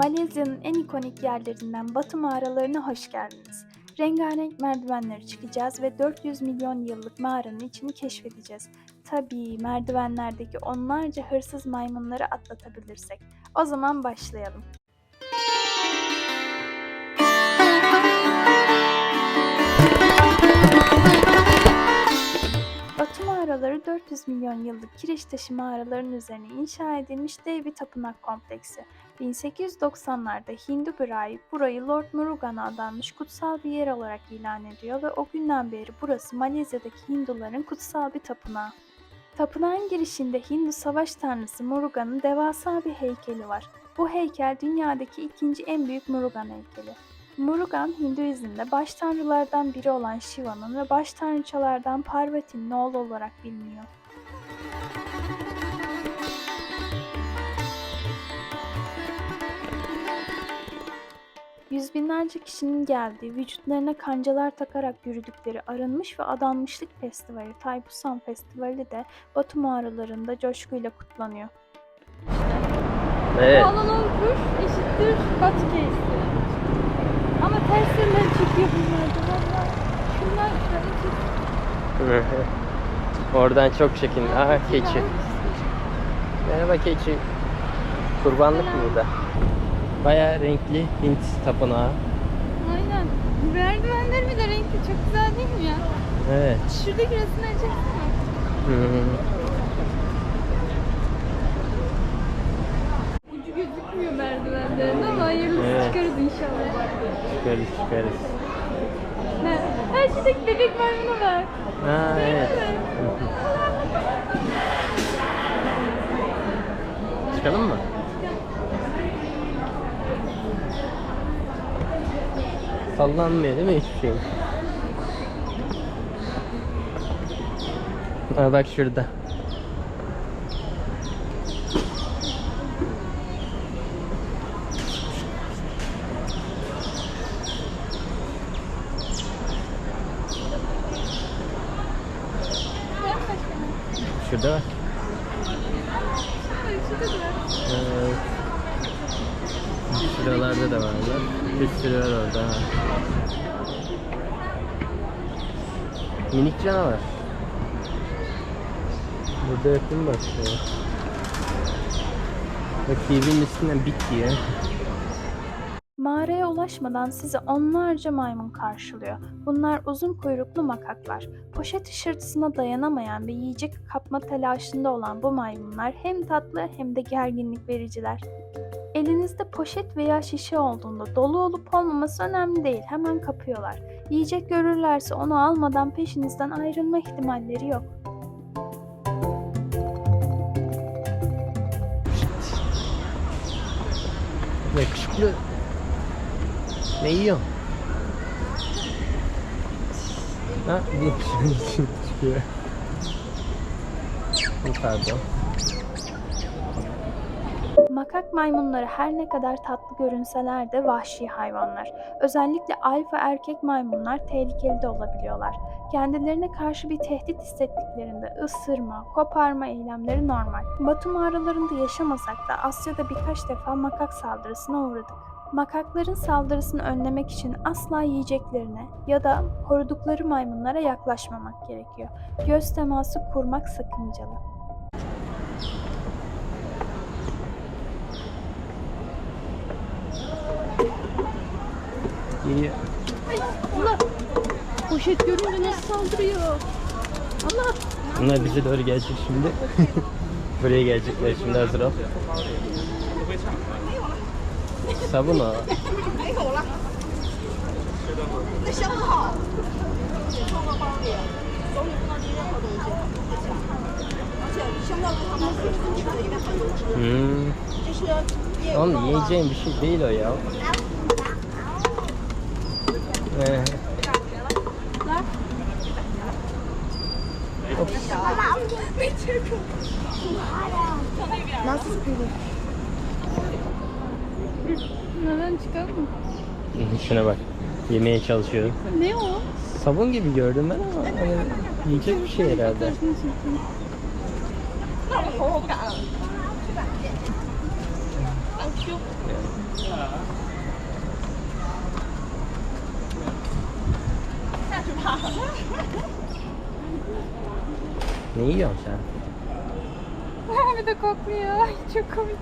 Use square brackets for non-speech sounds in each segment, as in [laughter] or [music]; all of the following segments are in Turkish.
Malezya'nın en ikonik yerlerinden Batu mağaralarına hoş geldiniz. Rengarenk merdivenleri çıkacağız ve 400 milyon yıllık mağaranın içini keşfedeceğiz. Tabii merdivenlerdeki onlarca hırsız maymunları atlatabilirsek. O zaman başlayalım. Batu mağaraları 400 milyon yıllık kireç taşı mağaraların üzerine inşa edilmiş dev bir tapınak kompleksi. 1890'larda Hindu bir rahip burayı Lord Murugan'a adanmış kutsal bir yer olarak ilan ediyor ve o günden beri burası Malezya'daki Hinduların kutsal bir tapınağı. Tapınağın girişinde Hindu savaş tanrısı Murugan'ın devasa bir heykeli var. Bu heykel dünyadaki ikinci en büyük Murugan heykeli. Murugan, Hinduizm'de baş tanrılardan biri olan Shiva'nın ve baş tanrıçalardan Parvati'nin oğlu olarak biliniyor. Yüz binlerce kişinin geldiği, vücutlarına kancalar takarak yürüdükleri arınmış ve adanmışlık festivali Taypusan Festivali de Batu mağaralarında coşkuyla kutlanıyor. Evet. Kuala Lumpur eşittir Batı Case'i. Ama ters yönden çekiyor bunlar da valla. Şunlar şöyle. [laughs] Oradan çok çekin. Aa keçi. Merhaba keçi. Kurbanlık mı bu da? Baya renkli Hint tapınağı. Aynen. Merdivenler bile renkli çok güzel değil mi ya? Evet. Şuradaki resimleri çeksene. Hı hı. Ucu gözükmüyor merdivenlerin ama hayırlısı Evet. çıkarız inşallah. çıkarız çıkarız. Ne? Her şeydeki bebek maymuna bak. Ha evet. Çıkalım mı? Sallanmıyor değil mi hiçbir şey? Ha bak şurada. Şurada var. Da. Evet. Şuralarda da varlar. Var orada. Minik canavar. Burada yakın başlıyor. Bak birbirinin üstünden bit diye. Mağaraya ulaşmadan sizi onlarca maymun karşılıyor. Bunlar uzun kuyruklu makaklar. Poşet ışırtısına dayanamayan ve yiyecek kapma telaşında olan bu maymunlar hem tatlı hem de gerginlik vericiler. Elinizde poşet veya şişe olduğunda dolu olup olmaması önemli değil. Hemen kapıyorlar. Yiyecek görürlerse onu almadan peşinizden ayrılma ihtimalleri yok. Yakışıklı. Ne yiyorsun? Ha, bir şey için çıkıyor. Pardon. Makak maymunları her ne kadar tatlı görünseler de vahşi hayvanlar. Özellikle alfa erkek maymunlar tehlikeli de olabiliyorlar. Kendilerine karşı bir tehdit hissettiklerinde ısırma, koparma eylemleri normal. Batu mağaralarında yaşamasak da Asya'da birkaç defa makak saldırısına uğradık. Makakların saldırısını önlemek için asla yiyeceklerine ya da korudukları maymunlara yaklaşmamak gerekiyor. Göz teması kurmak sakıncalı. İyi. Allah. Poşet görünce nasıl saldırıyor? Allah. Bunlar bize doğru gelecek şimdi. [laughs] Buraya gelecekler şimdi hazır ol. Sabun o. Hmm. Onun yiyeceğin bir şey değil o ya. Ee, Neden çıkalım? şuna bak. Yemeye çalışıyorum. Ne o? Sabun gibi gördüm ben ama hani yiyecek bir şey herhalde. Ne yiyorsun sen? bir de kokmuyor. Ay, Çok komik.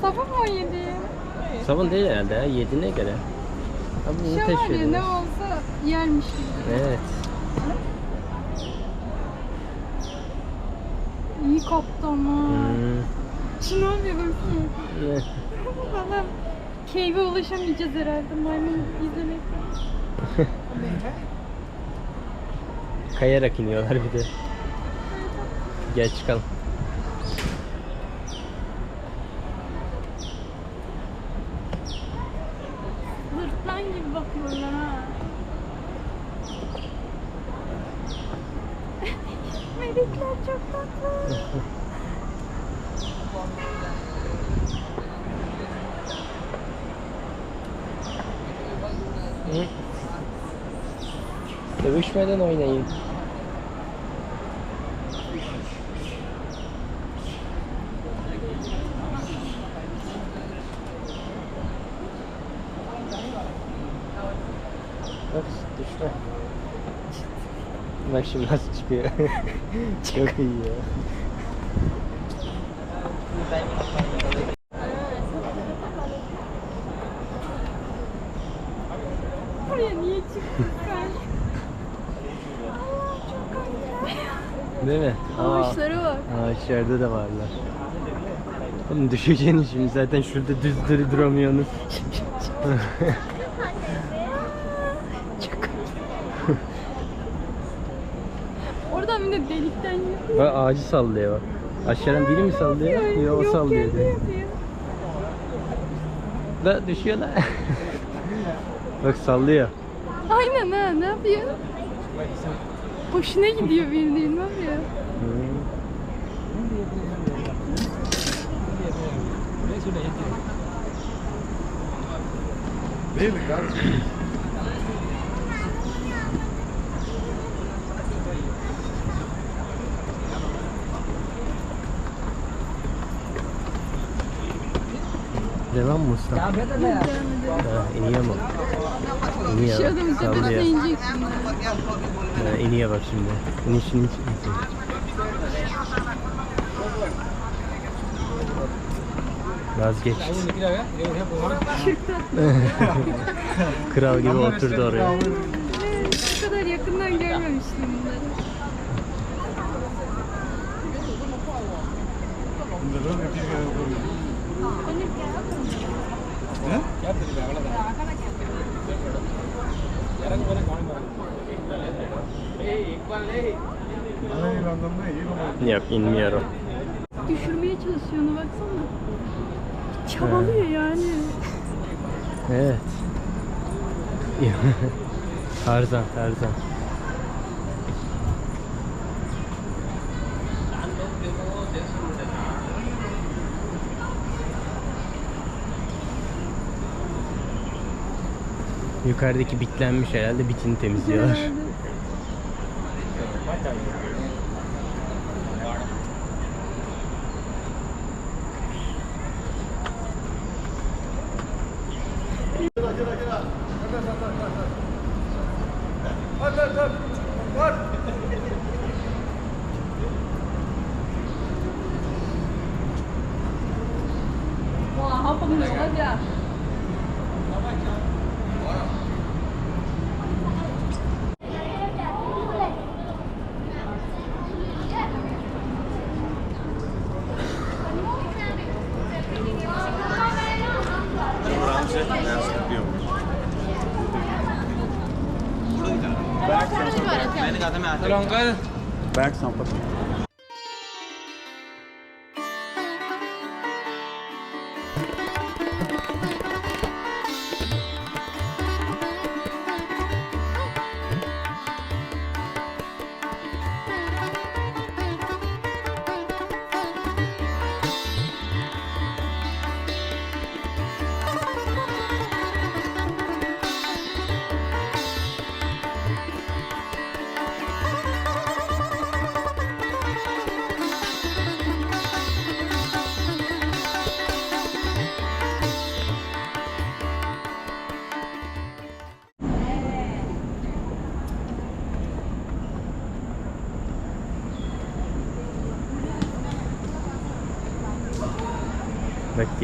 Sabun mu yedi? Sabun değil herhalde ya. Yediğine göre. Ha bunu ya taşıyordunuz. ne olsa yermiş gibi. Evet. İyi koptu ama. Hmm. Şunu yapıyor bakayım. Evet. Valla keyfe ulaşamayacağız herhalde maymun izlemekten. [laughs] Kayarak iniyorlar bir de. Gel çıkalım. Hırtlan gibi bakıyorlar ha. [laughs] Melekler çok tatlı. Dövüşmeden oynayın. Bak düşme. Şimdi nasıl çıkıyor. [laughs] Çok iyi ya. Buraya niye çıktın sen? Allah çok komik. Değil mi? Aa, Havuçlara bak. ağaçlarda da varlar. Oğlum düşeceğiniz şimdi zaten şurada düz dur- duramıyorsunuz. [laughs] Oradan bir de delikten yapıyor. Bak ağacı sallıyor bak. Aşağıdan biri mi sallıyor? Yok o sallıyor diyor. Da düşüyor da. [laughs] bak sallıyor. Aynen ha ne yapıyor? Hoşuna gidiyor bildiğin ne yapıyor? Hmm. Devam mı usta? Ha, iniyor mu? İniyor. Şu adamın tepesine inecek şimdi. Ha, iniyor bak şimdi. İnişini çıkmasın. Vazgeç. [laughs] Kral gibi oturdu oraya. Evet, bu kadar yakından görmemiştim bunları. Yok inmiyorum. Düşürmeye çalışıyor ona baksana. Çabalıyor yani. Evet. [laughs] Tarzan, Tarzan. Yukarıdaki bitlenmiş herhalde bitini temizliyorlar. Wow, how come you know that? Geliyor şu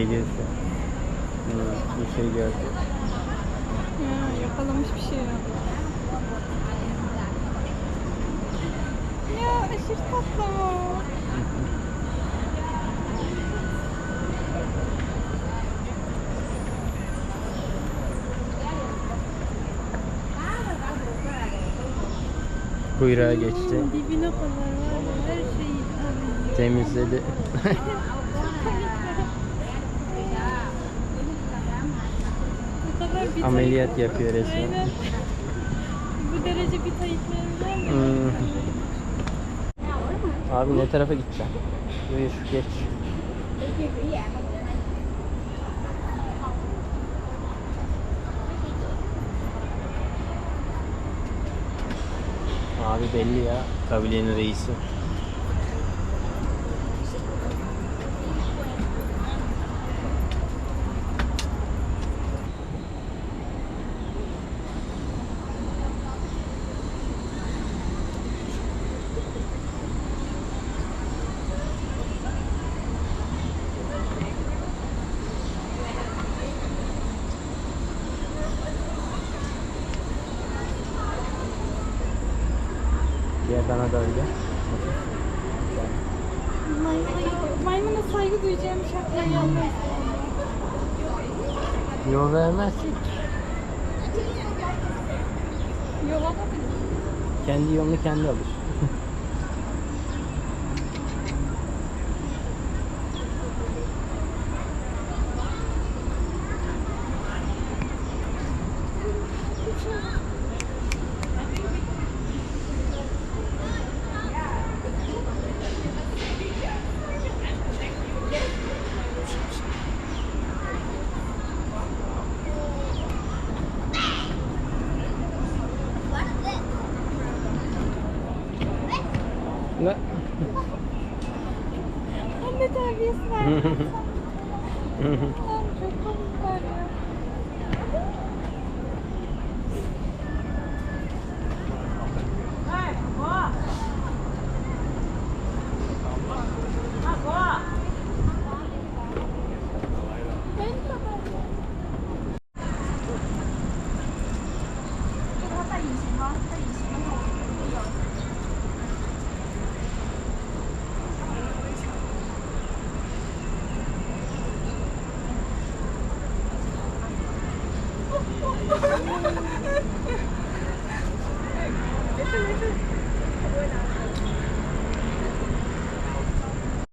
Hmm, bir şey gördü. Ya yakalamış bir şey yok. Ya aşırı tatlı ama. Kuyruğa geçti. Dibine kadar var her şeyi. Temizledi. [laughs] Bu kadar bir Ameliyat yapıyor resmen. Aynen. Bu derece bir mi? Hmm. Abi ne tarafa gideceksin? Buyur geç. Abi belli ya kabilenin reisi. Diğer bana da öyle. Maymuna, maymuna saygı duyacağım şartlar yalnız. Yol vermez. Yola da Kendi yolunu kendi alır. Ne? anne terbiyesi var. Allah'ım çok komikler ya. En kadar ya.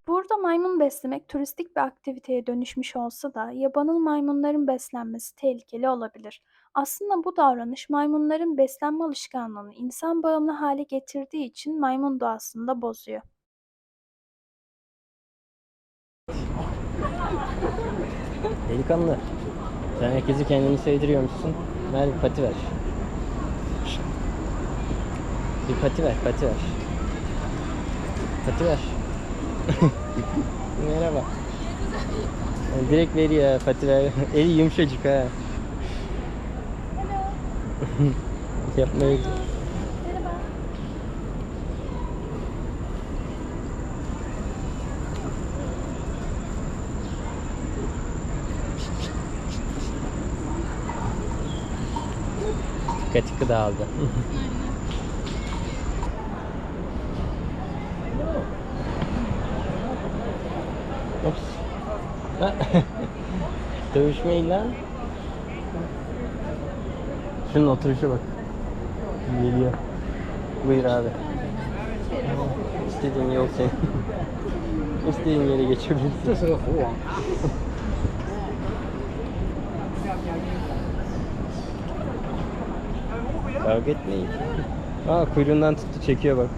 Burada beslemek turistik bir aktiviteye dönüşmüş olsa da yabanıl maymunların beslenmesi tehlikeli olabilir. Aslında bu davranış maymunların beslenme alışkanlığını insan bağımlı hale getirdiği için maymun doğasını da bozuyor. Delikanlı. Sen herkesi kendini sevdiriyormuşsun. Ver bir pati ver. Bir pati ver, pati ver. Pati ver. [laughs] Merhaba. Yani direkt veriyor pati [laughs] ver. Eli yumuşacık ha. Yapma öyle. Dikkati dağıldı. [laughs] Dövüşmeyin lan. Şunun oturuşa bak. Geliyor. Buyur abi. İstediğin yol senin. [laughs] İstediğin yere geçebilirsin. Kavga etmeyin. Aa kuyruğundan tuttu çekiyor bak.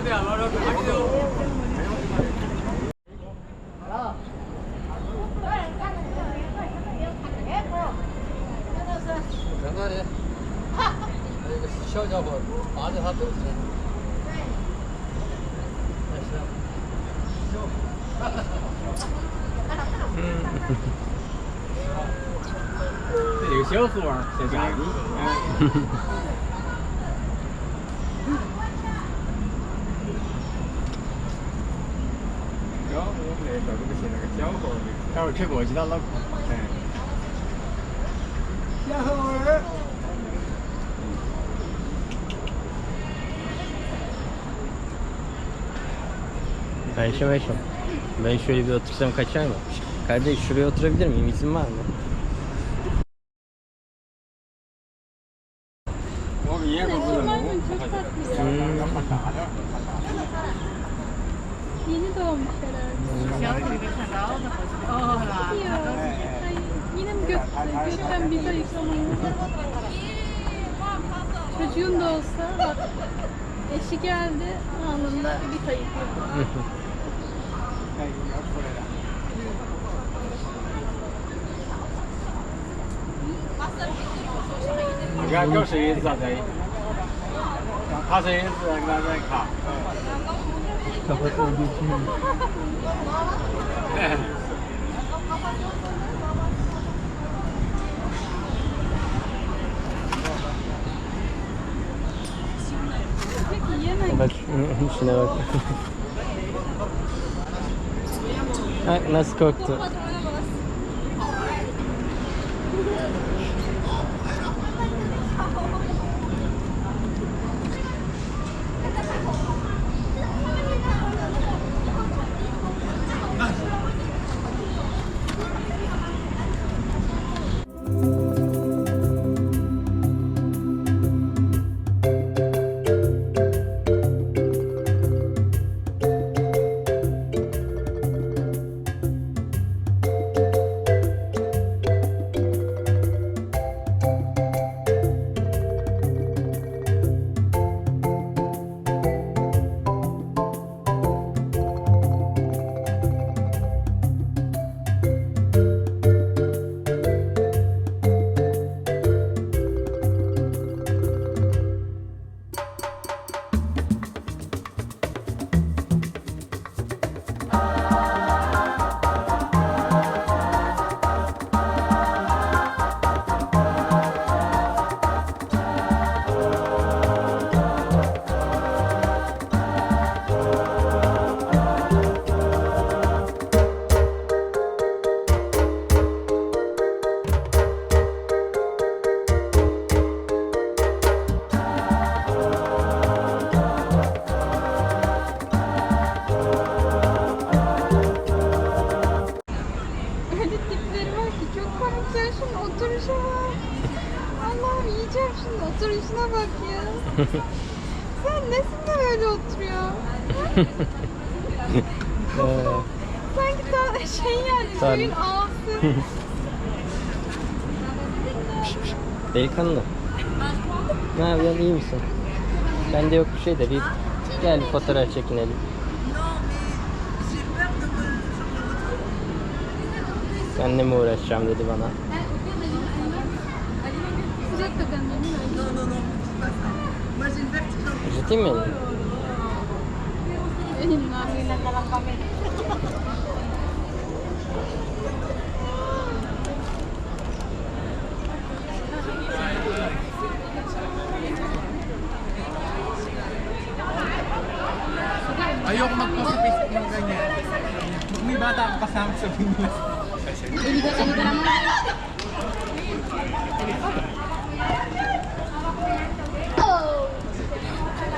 [laughs] 小家伙扒在他肚子上，那是小，嗯，这个小鼠儿。在家里，的，待会儿去过去到老哎。小河儿。 Ben şöyle Ben şöyle bir otursam kaçar mı? Kardeş şuraya oturabilir miyim? İzin var mı? 你看狗水也是咋子？它水也是那那卡。 Kafası öldüğü için. Peki yemek. Bak şuna bak. Bak nasıl korktu. İyi misin? Bende yok bir şey de bir gel bir fotoğraf çekinelim. Seninle mi uğraşacağım dedi bana. Ciddi mi? Bata akong kasama sa Pinas. Eliga naman.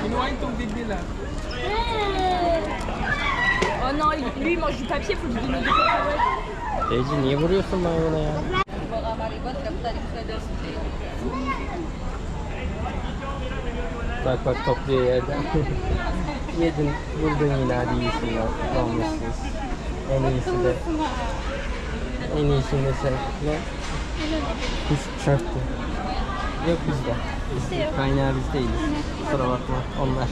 Kinuha yung tubig nila. Oh non, lui il mange du papier, faut lui donner des cacahuètes. Teyze niye vuruyorsun maymuna ya? Bak bak topluyor yerden. Yedin, buldun yine hadi iyisin lan. Almışsınız. En iyisi de, en iyisini de sen. Ne? Biz çöktü. Yok bizde. Biz kaynağı biz değiliz. Kusura bakma onlar.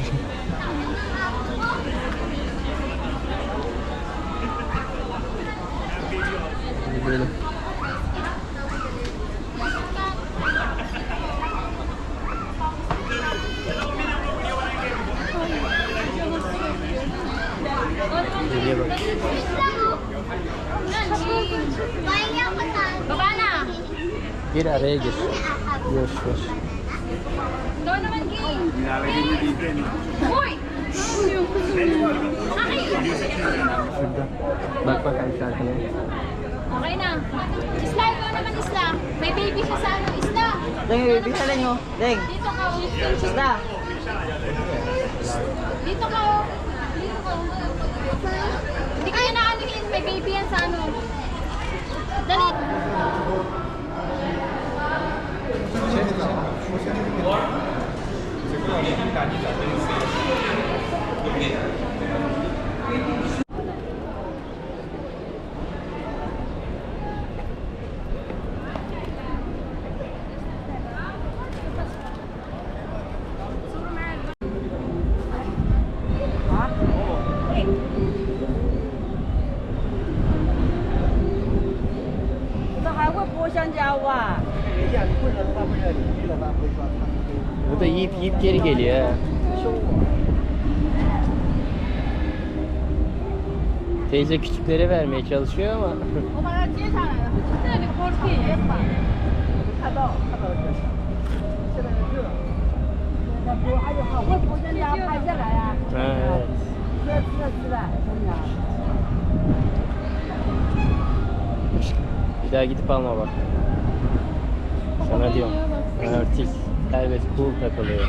Gidelim. Geriye bak. Here are Regis. Yes, yes. Doon naman, King. Uy! Backpack ang sa akin. Eh. Okay na. Isla, ikaw naman isla. May baby siya sa ano, isla. Deng, baby sa lang oh. Deng. Dito ka, oh. isla. Dito ka, oh. Dito ka. Hindi ko ano, yun naanuhin. May baby yan sa ano. Dali. Bu Teyze küçüklere vermeye çalışıyor ama. evet. Bir daha gidip alma bak. Sana diyorum. Örtik. Elbet cool takılıyor.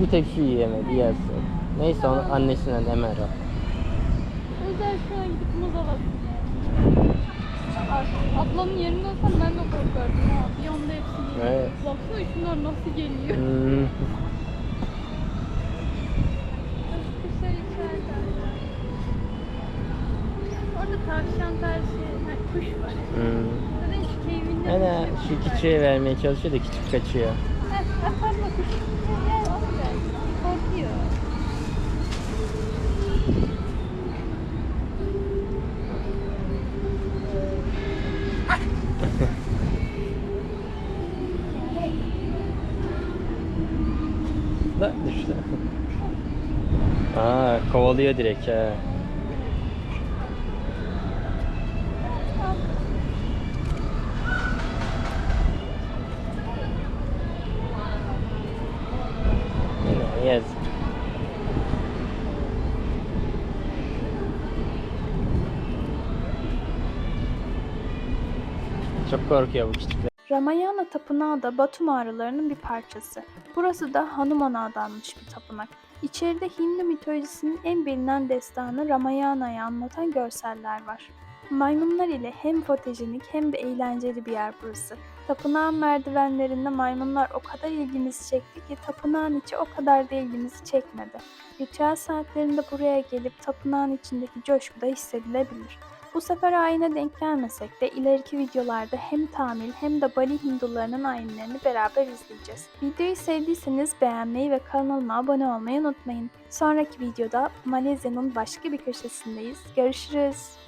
Bu tek şu yiyemedi yersin. Neyse onu annesinden Emer al. Özel şu an gidip muz alasın. Ablamın yerinde olsam ben de korkardım ha. Bir anda hepsini yedim. Evet. Baksana şunlar nasıl geliyor. Hmm. Kuşlar içeride. Orada tavşan tarzı kuş var. Hmm. Zaten şu keyfinde. Ana şu küçüğe vermeye çalışıyor da küçük kaçıyor. Heh, kuş. Gel Da düştü. [laughs] Aa kovalıyor direkt ha. Yazık. Çok korkuyor bu küçükler. Ramayana Tapınağı da Batu mağaralarının bir parçası. Burası da Hanuman'a adanmış bir tapınak. İçeride Hindu mitolojisinin en bilinen destanı Ramayana'yı anlatan görseller var. Maymunlar ile hem fotojenik hem de eğlenceli bir yer burası. Tapınağın merdivenlerinde maymunlar o kadar ilgimizi çekti ki tapınağın içi o kadar da ilgimizi çekmedi. Ritüel saatlerinde buraya gelip tapınağın içindeki coşku da hissedilebilir. Bu sefer ayine denk gelmesek de ileriki videolarda hem Tamil hem de Bali Hindularının ayinlerini beraber izleyeceğiz. Videoyu sevdiyseniz beğenmeyi ve kanalıma abone olmayı unutmayın. Sonraki videoda Malezya'nın başka bir köşesindeyiz. Görüşürüz.